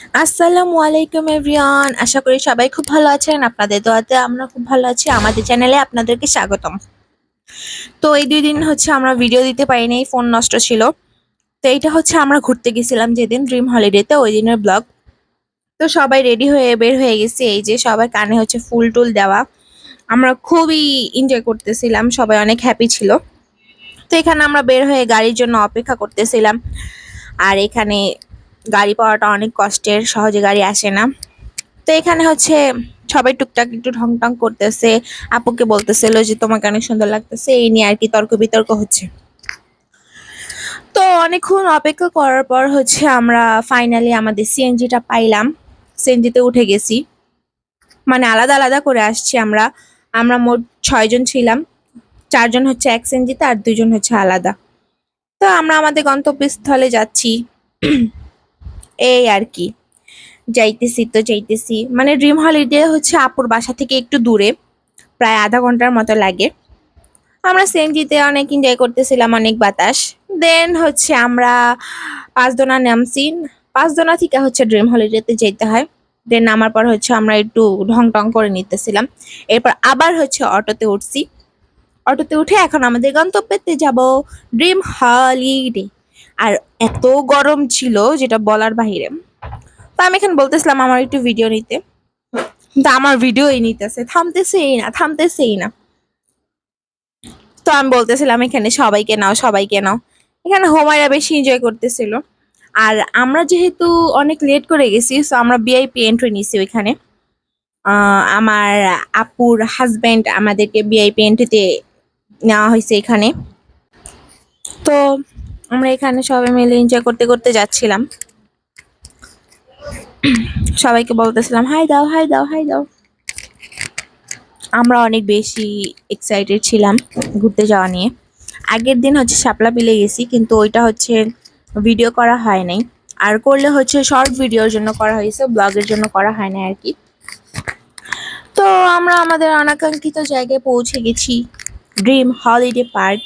আসসালামু আলাইকুম, এভরিওয়ান। আশা করি সবাই খুব ভালো আছেন। আপনাদের দোয়াতে আমরা খুব ভালো আছি। আমাদের চ্যানেলে আপনাদেরকে স্বাগতম। তো এই দুই দিন হচ্ছে আমরা ভিডিও দিতে পারিনি ফোন নষ্ট ছিল। তো এইটা হচ্ছে আমরা ঘুরতে গেছিলাম যেদিন ড্রিম হলিডেতে ওই দিনের ব্লগ তো সবাই রেডি হয়ে বের হয়ে গেছি। এই যে সবার কানে হচ্ছে ফুল টুল দেওয়া। আমরা খুবই এনজয় করতেছিলাম। সবাই অনেক হ্যাপি ছিল। তো এখানে আমরা বের হয়ে গাড়ির জন্য অপেক্ষা করতেছিলাম। আর এখানে গাড়ি পাওয়াটা অনেক কষ্টের, সহজে গাড়ি আসে না। তো এখানে হচ্ছে সবাই টুকটাক একটু ঢং টং করতেছে, আপুকে বলতেছিল যে তোমাকে অনেক সুন্দর লাগতেছে, এই নিয়ে আর কি তর্ক বিতর্ক হচ্ছে। তো অনেকক্ষণ অপেক্ষা করার পর হচ্ছে আমরা ফাইনালি আমাদের সিএনজিটা পাইলাম। সিএনজিতে উঠে গেছি। মানে আলাদা আলাদা করে আসছি আমরা। আমরা মোট ছয়জন ছিলাম। চারজন হচ্ছে এক সিএনজিতে আর দুজন হচ্ছে আলাদা। তো আমরা আমাদের গন্তব্যস্থলে যাচ্ছি। এই আর কি। যাইতেছি তো যাইতেছি। মানে ড্রিম হলিডে হচ্ছে আপুর বাসা থেকে একটু দূরে, প্রায় আধা ঘণ্টার মতো লাগে। আমরা সিএনজিতে অনেক এনজয় করতেছিলাম, অনেক বাতাস। দেন হচ্ছে আমরা পাঁচদোনা নামছি। পাঁচদোনা থেকে হচ্ছে ড্রিম হলিডেতে যেতে হয়। দেন নামার পর হচ্ছে আমরা একটু ঢং টং করে নিতেছিলাম। এরপর আবার হচ্ছে অটোতে উঠছি। অটোতে উঠে এখন আমাদের গন্তব্যতে যাব ড্রিম হলিডে আর এত গরম ছিল যেটা বলার বাহিরে। তো আমি এখানে বলতেছিলাম আমার একটু ভিডিও নিতে। কিন্তু আমার ভিডিওই নিতেছে। থামতেছেই না থামতেছেই না। তো আমি বলতেছিলাম, এখানে সবাইকে নাও সবাইকে নাও। এখানে হোমায়রা বেশি এনজয় করতেছিল। আর আমরা যেহেতু অনেক লেট করে গেছি সো আমরা বিআইপি এন্ট্রি নিছি ওইখানে। আমার আপুর হাজবেন্ড আমাদেরকে বিআইপি এন্ট্রিতে নেওয়া হয়েছে এখানে। তো আমরা এখানে সবাই মিলে এনজয় করতে করতে যাচ্ছিলাম। সবাইকে বলতেছিলাম, হাই দাও হাই দাও হাই দাও। আমরা অনেক বেশি এক্সাইটেড ছিলাম ঘুরতে যাওয়া নিয়ে। আগের দিন হচ্ছে শাপলা বিলে গেছি, কিন্তু ওইটা হচ্ছে ভিডিও করা হয় নাই। আর করলে হচ্ছে শর্ট ভিডিওর জন্য করা হয়েছে ব্লগের জন্য করা হয় না আর কি। তো আমরা আমাদের অনাকাঙ্ক্ষিত জায়গায় পৌঁছে গেছি ড্রিম হলিডে পার্ক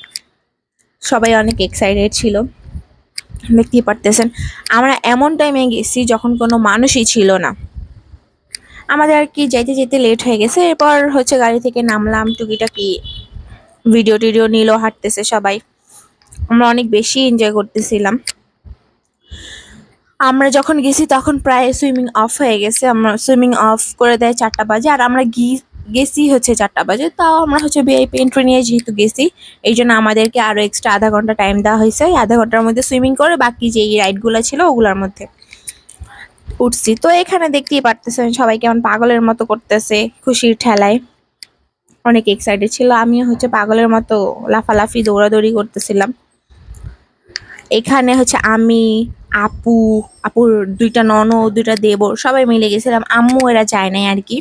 সবাই অনেক এক্সাইটেড ছিল, দেখতেই পারতেছেন। আমরা এমন টাইমে গেছি যখন কোনো মানুষই ছিল না। আমাদের আর কি যাইতে যেতে লেট হয়ে গেছে, এরপর হচ্ছে গাড়ি থেকে নামলাম, টুকিটাকি ভিডিও টিডিও নিল, হাঁটতেছে সবাই। আমরা অনেক বেশি এনজয় করতেছিলাম। আমরা যখন গেছি তখন প্রায় সুইমিং অফ হয়ে গেছে, আমরা সুইমিং অফ করে দেয় চারটা বাজে, আর আমরা গি- গেছি হচ্ছে চারটা বাজে, তাও আমরা হচ্ছে ভিআইপি এন্ট্রি নিয়ে যেহেতু গেছি এই জন্য আমাদেরকে আরও এক্সট্রা আধা ঘণ্টা টাইম দেওয়া হয়েছে। আধা ঘণ্টার মধ্যে সুইমিং করে বাকি যে রাইডগুলো ছিল ওগুলোর মধ্যে উঠছি। তো এখানে দেখতেই পারতেছেন সবাই কেমন পাগলের মতো করতেছে, খুশির ঠেলায়। অনেক এক্সাইটেড ছিল, আমিও হচ্ছে পাগলের মতো লাফালাফি, দৌড়াদৌড়ি করতেছিলাম। এখানে হচ্ছে আমি, আপু, আপুর দুইটা ননদ, দুইটা দেবর, সবাই মিলে গেছিলাম। আম্মু এরা যায় নাই আর কি।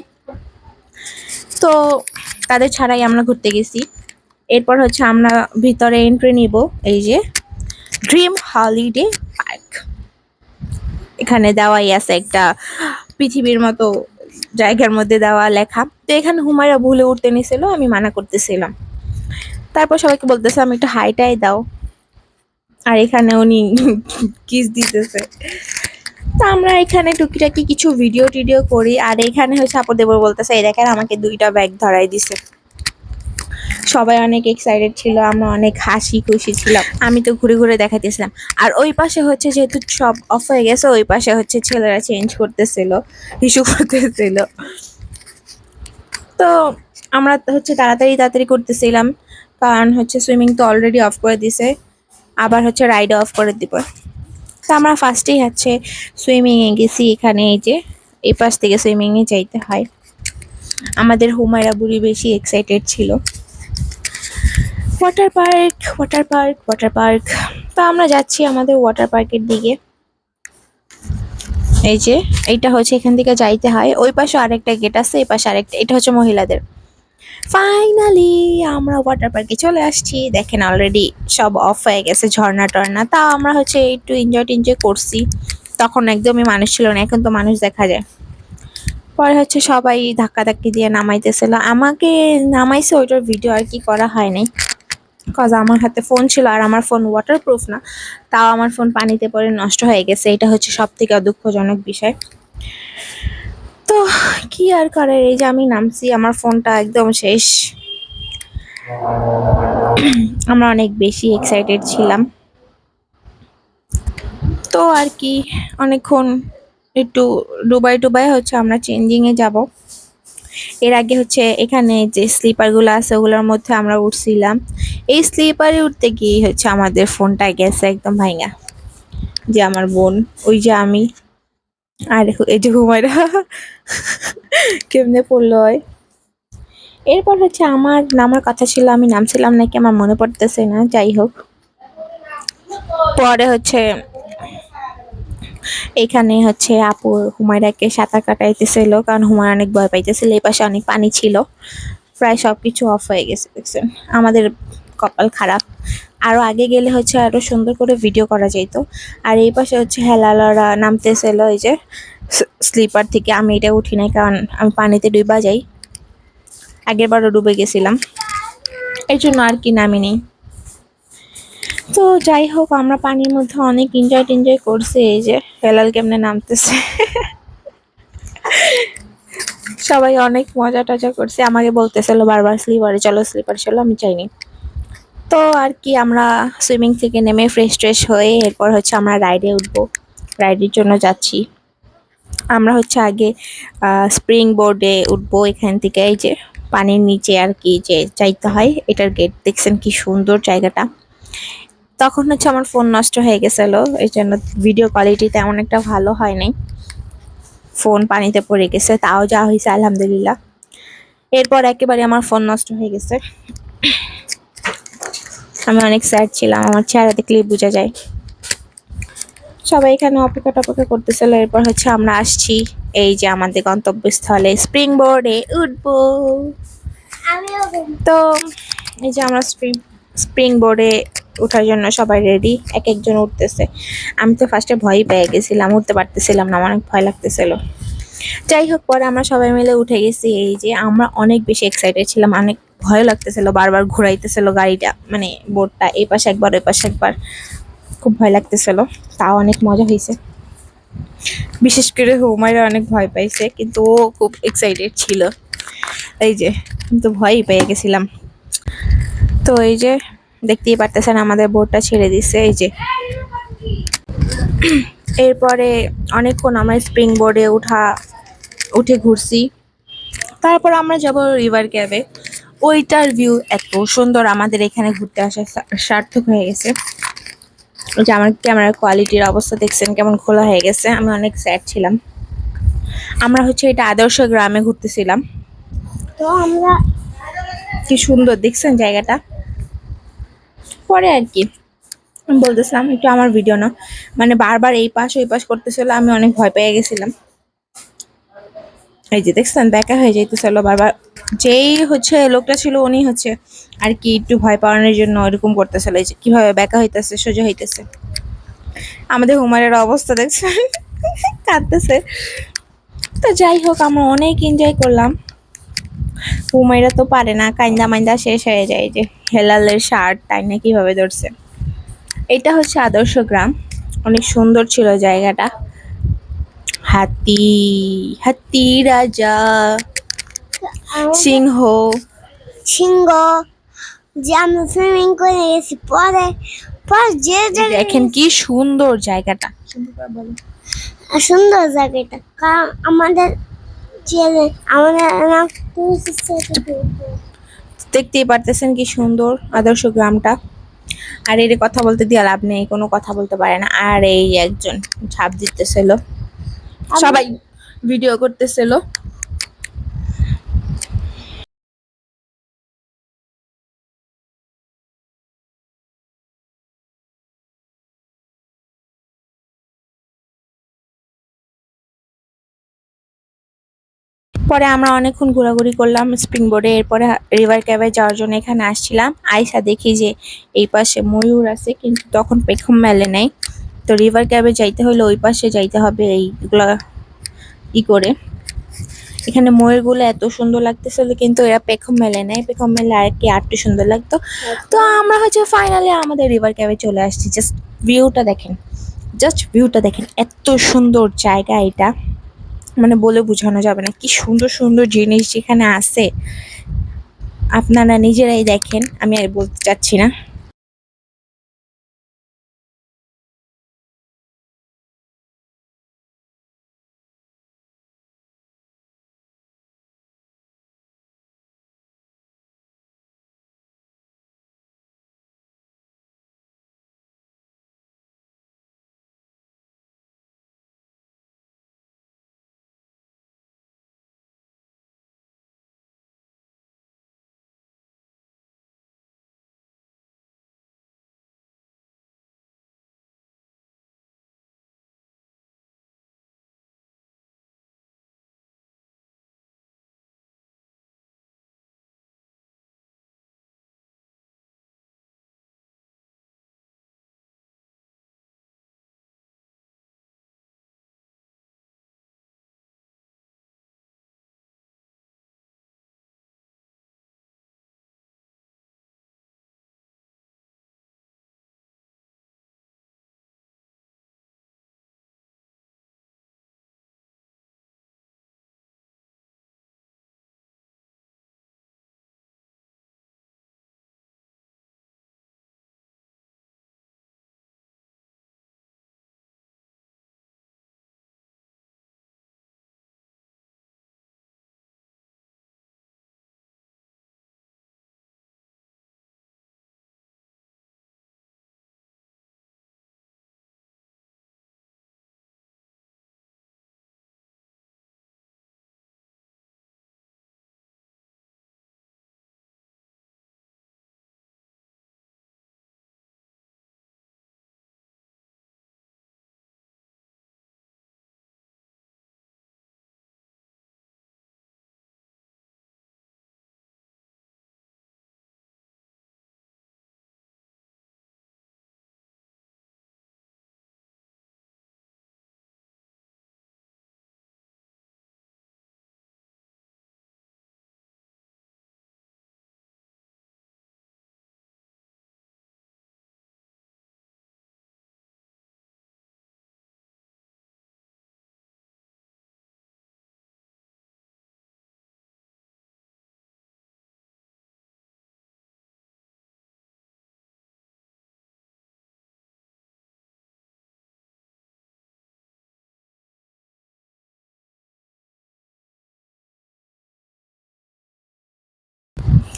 তো তাদের ছাড়াই আমরা ঘুরতে গেছি। এরপর হচ্ছে আমরা ভিতরে এন্ট্রি নিব, এই যে ড্রিম হলিডে পার্ক এখানে দেওয়াই আছে একটা পৃথিবীর মতো জায়গার মধ্যে দেওয়া লেখা। তো এখানে হুমায়রা ভুলে উঠতে নিছিল, আমি মানা করতেছিলাম। তারপর সবাইকে বলতেছিলাম একটু হাইটাই দাও। আর এখানে উনি কিস দিতেছে। আমরা এখানে টুকিটাকি কিছু ভিডিও টিডিও করি, আর এখানে হচ্ছে আপু দেবর বলতেছে, এই দেখেন আমাকে দুইটা ব্যাগ ধরাই দিছে। সবাই অনেক এক্সাইটেড ছিল, আমরা অনেক হাসি খুশি ছিলাম আমি তো ঘুরে ঘুরে দেখাইতেছিলাম। আর ওই পাশে হচ্ছে যেহেতু সব অফ হয়ে গেছে, ওই পাশে হচ্ছে ছেলেরা চেঞ্জ করতেছিল ইস্যু করতেছিল। তো আমরা হচ্ছে তাড়াতাড়ি তাড়াতাড়ি করতেছিলাম, কারণ হচ্ছে সুইমিং তো অলরেডি অফ করে দিছে, আবার হচ্ছে রাইড অফ করে দিব। তো আমরা ফার্স্টেই হচ্ছে সুইমিংয়ে গেছি এখানে, এই যে এই পাশ থেকে সুইমিংয়ে যাইতে হয়। আমাদের হুমায়রা বুড়ি বেশি এক্সাইটেড ছিল। Water park water park water park তো আমরা যাচ্ছি আমাদের ওয়াটার পার্কের দিকে। এই যে, এইটা হচ্ছে এখান থেকে যাইতে হয়। ওই পাশে আরেকটা গেট আছে, এই পাশে আরেকটা, এটা হচ্ছে মহিলাদের। ফাইনালি আমরা ওয়াটার পার্কে চলে আসছি। দেখেন অলরেডি সব অফ হয়ে গেছে ঝর্ণা টর্ণা। তাও আমরা হচ্ছে একটু এনজয় টেনজয় করছি। তখন একদমই মানুষ ছিল না, এখন তো মানুষ দেখা যায়। পরে হচ্ছে সবাই ধাক্কা ধাক্কি দিয়ে নামাইতেছিল। আমাকে নামাইছে ওইটার ভিডিও আর কি করা হয় নাই। কজ আমার হাতে ফোন ছিল আর আমার ফোন ওয়াটারপ্রুফ না। তাও আমার ফোন পানিতে পড়ে নষ্ট হয়ে গেছে। এটা হচ্ছে সব থেকে দুঃখজনক বিষয়। তো কি আর করার? এই যে আমি নামছি, আমার ফোনটা একদম শেষ। আমরা অনেক বেশি এক্সাইটেড ছিলাম। তো আর কি, অনেকক্ষণ একটু ডুবাই ডুবাই হচ্ছে, আমরা চেঞ্জিংয়ে যাব। এর আগে হচ্ছে এখানে যে স্লিপারগুলো আছে, ওগুলোর মধ্যে আমরা উঠছিলাম। এই স্লিপারে উঠতে গিয়ে হচ্ছে আমাদের ফোনটা গেছে একদম ভাইঙা। যে আমার বোন, ওই যে আমি। আর এই যে হুমায়রা, কেমনে পড়ল হয় এরপর হচ্ছে আমার নামার কথা ছিল, আমি নামছিলাম নাকি, আমার মনে পড়তেছে না, যাই হোক। পরে হচ্ছে এখানে হচ্ছে আপু হুমায়রাকে সাঁতার কাটাইতেছিল, কারণ হুমায়রা অনেক ভয় পাইতেছিল, এই পাশে অনেক পানি ছিল। প্রায় সব কিছু অফ হয়ে গেছে, দেখছেন? আমাদের কপাল খারাপ। আরও আগে গেলে হচ্ছে আরও সুন্দর করে ভিডিও করা যেত। আর এই পাশে হচ্ছে হেলালরা নামতেছিল এই যে স্লিপার থেকে। আমি এটা উঠি নাই কারণ আমি পানিতে ডুবা যাই। আগের বারও ডুবে গেছিলাম। এই জন্য আর কি নামিনি তো যাই হোক, আমরা পানির মধ্যে অনেক এনজয় টেনজয় করছি। এই যে হেলাল কেমনে নামতেছে। সবাই অনেক মজা টজা করছে। আমাকে বলতেছিল বারবার স্লিপারে চলো স্লিপারে চলো, আমি চাইনি। তো আর কি আমরা সুইমিং থেকে নেমে ফ্রেশ ট্রেশ হয়ে এরপর হচ্ছে আমরা রাইডে উঠবো। রাইডের জন্য যাচ্ছি। আমরা হচ্ছে আগে স্প্রিং বোর্ডে উঠবো এখান থেকে। এই যে পানির নিচে আর কি যে চাইতে হয়, এটার গেট দেখছেন কি সুন্দর জায়গাটা। তখন হচ্ছে আমার ফোন নষ্ট হয়ে গেছিল, এই জন্য ভিডিও কোয়ালিটি তেমন একটা ভালো হয় নাই ফোন পানিতে পড়ে গেছে, তাও যা হয়েছে, আলহামদুলিল্লাহ। এরপর একেবারে আমার ফোন নষ্ট হয়ে গেছে। আমি অনেক স্যাড ছিলাম আমার চেহারা দেখলেই বোঝা যায়। সবাই এখানে অপেক্ষা টপেক্ষা করতেছিল এরপর হচ্ছে আমরা আসছি এই যে আমাদের গন্তব্যস্থলে স্প্রিং বোর্ডে উঠবো তো এই যে আমরা স্প্রিং স্প্রিং বোর্ডে ওঠার জন্য সবাই রেডি এক একজন উঠতেছে। আমি তো ফার্স্টে ভয় পেয়ে গেছিলাম উঠতে পারতেছিলাম না অনেক ভয় লাগতেছিল। যাই হোক পরে আমরা সবাই মিলে উঠে গেছি এই যে আমরা অনেক বেশি এক্সাইটেড ছিলাম অনেক ভয় লাগতেছিল, বারবার ঘুরাইতেছিল গাড়িটা মানে বোর্ডটা এই পাশে একবার, ওই পাশে একবার। খুব ভয় লাগতেছিল, তাও অনেক মজা হয়েছে। বিশেষ করে হুমায়রা অনেক ভয় পাইছে, কিন্তু ও খুব এক্সাইটেড ছিল। এই যে কিন্তু ভয়ই পেয়ে গেছিলাম। তো এই যে, দেখতেই পারতেছেন আমাদের বোর্ডটা ছেড়ে দিছে, এই যে। এরপরে অনেকক্ষণ আমরা স্প্রিং বোর্ডে উঠা, উঠে ঘুরছি। তারপর আমরা যাব রিভার ক্যাবে ওইটার ভিউ এত সুন্দর আমাদের এখানে ঘুরতে আসা সার্থক হয়ে গেছে। যে আমার ক্যামেরার কোয়ালিটির অবস্থা দেখছেন কেমন খোলা হয়ে গেছে, আমি অনেক স্যাড ছিলাম। আমরা হচ্ছে এটা আদর্শ গ্রামে ঘুরতেছিলাম। তো আমরা কি সুন্দর দেখছেন জায়গাটা? পরে আর কি। বলতেছিলাম, একটু আমার ভিডিও না মানে বারবার এই পাশ ওই পাশ করতেছিল, আমি অনেক ভয় পেয়ে গেছিলাম। এই যে দেখছেন ব্যাকা হয়ে যাইতেছিল বারবার। যেই হচ্ছে লোকটা ছিল উনি হচ্ছে আর কি একটু ভয় পাওয়ানোর জন্য এরকম করতেছিল এই যে কীভাবে ব্যাকা হইতেছে, সোজা হইতেছে। আমাদের হুমারের অবস্থা দেখছেন? কাঁদতেছে। তো যাই হোক, আমরা অনেক এনজয় করলাম। হুমাইরা তো পারে না, কাইন্দা মাইন্দা শেষ হয়ে যায় যে হেলালের শার্ট, তাই না কীভাবে ধরছে। এটা হচ্ছে আদর্শ গ্রাম। অনেক সুন্দর ছিল জায়গাটা। হাতি হাতি রাজা। সিংহ সিংহ যে আমরা সুইমিং করে গেছি পরে পর যে দেখেন কি সুন্দর জায়গাটা সুন্দর জায়গাটা কারণ আমাদের আমাদের। দেখতেই পারতেছেন কি সুন্দর আদর্শ গ্রামটা। আর এর কথা বলতে দিয়ে লাভ নেই কোনো কথা বলতে পারে না। আর এই একজন ছাপ দিতেছিল। সবাই ভিডিও করতেছিল। পরে আমরা অনেকক্ষণ ঘোরাঘুরি করলাম স্প্রিং বোর্ডে এরপরে রিভার ক্যাবে যাওয়ার জন্য এখানে আসছিলাম। আইসা দেখি যে এই পাশে ময়ূর আছে, কিন্তু তখন পেখম মেলে নেই। তো রিভার ক্যাবে যাইতে হলে ওই পাশে যাইতে হবে এইগুলা ই করে। এখানে ময়ূরগুলো এত সুন্দর লাগতেছিল, কিন্তু এরা পেখম মেলে নাই। পেখম মেলে আর কি আরটু সুন্দর লাগতো। তো আমরা হচ্ছে ফাইনালি আমাদের রিভার ক্যাবে চলে আসছি। জাস্ট ভিউটা দেখেন। জাস্ট ভিউটা দেখেন। এত সুন্দর জায়গা এটা। মানে বলে বোঝানো যাবে না। কি সুন্দর সুন্দর জিনিস যেখানে আছে। আপনারা নিজেরাই দেখেন, আমি আর বলতে চাচ্ছি না।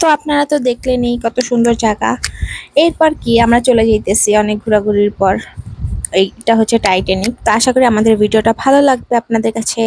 তো আপনারা তো দেখলেনই কত সুন্দর জায়গা। এরপর কি? আমরা চলে যেতেছি অনেক ঘোরাঘুরির পর। এইটা হচ্ছে টাইটেনিক তো আশা করি আমাদের ভিডিওটা ভালো লাগবে আপনাদের কাছে।